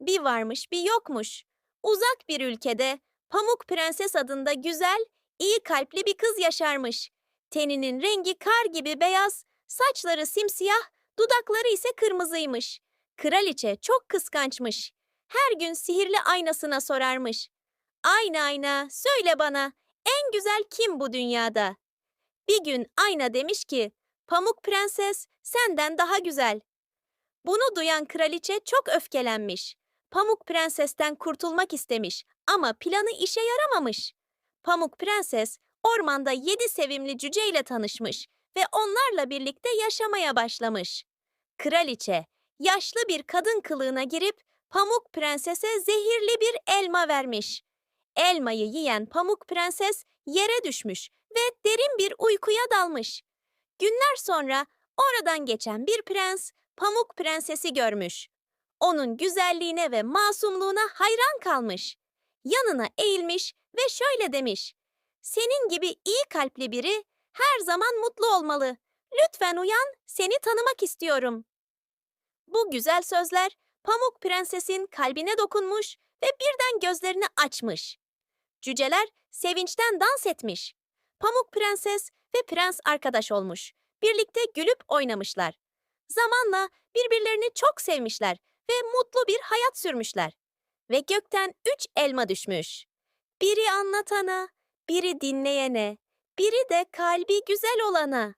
Bir varmış bir yokmuş. Uzak bir ülkede Pamuk Prenses adında güzel, iyi kalpli bir kız yaşarmış. Teninin rengi kar gibi beyaz, saçları simsiyah, dudakları ise kırmızıymış. Kraliçe çok kıskançmış. Her gün sihirli aynasına sorarmış. Ayna ayna, söyle bana, en güzel kim bu dünyada? Bir gün ayna demiş ki, Pamuk Prenses senden daha güzel. Bunu duyan kraliçe çok öfkelenmiş. Pamuk Prenses'ten kurtulmak istemiş ama planı işe yaramamış. Pamuk Prenses ormanda yedi sevimli cüceyle tanışmış ve onlarla birlikte yaşamaya başlamış. Kraliçe yaşlı bir kadın kılığına girip Pamuk Prenses'e zehirli bir elma vermiş. Elmayı yiyen Pamuk Prenses yere düşmüş ve derin bir uykuya dalmış. Günler sonra oradan geçen bir prens Pamuk Prenses'i görmüş. Onun güzelliğine ve masumluğuna hayran kalmış. Yanına eğilmiş ve şöyle demiş. Senin gibi iyi kalpli biri her zaman mutlu olmalı. Lütfen uyan, seni tanımak istiyorum. Bu güzel sözler Pamuk Prenses'in kalbine dokunmuş ve birden gözlerini açmış. Cüceler sevinçten dans etmiş. Pamuk Prenses ve prens arkadaş olmuş. Birlikte gülüp oynamışlar. Zamanla birbirlerini çok sevmişler ve mutlu bir hayat sürmüşler. Ve gökten üç elma düşmüş. Biri anlatana, biri dinleyene, biri de kalbi güzel olana.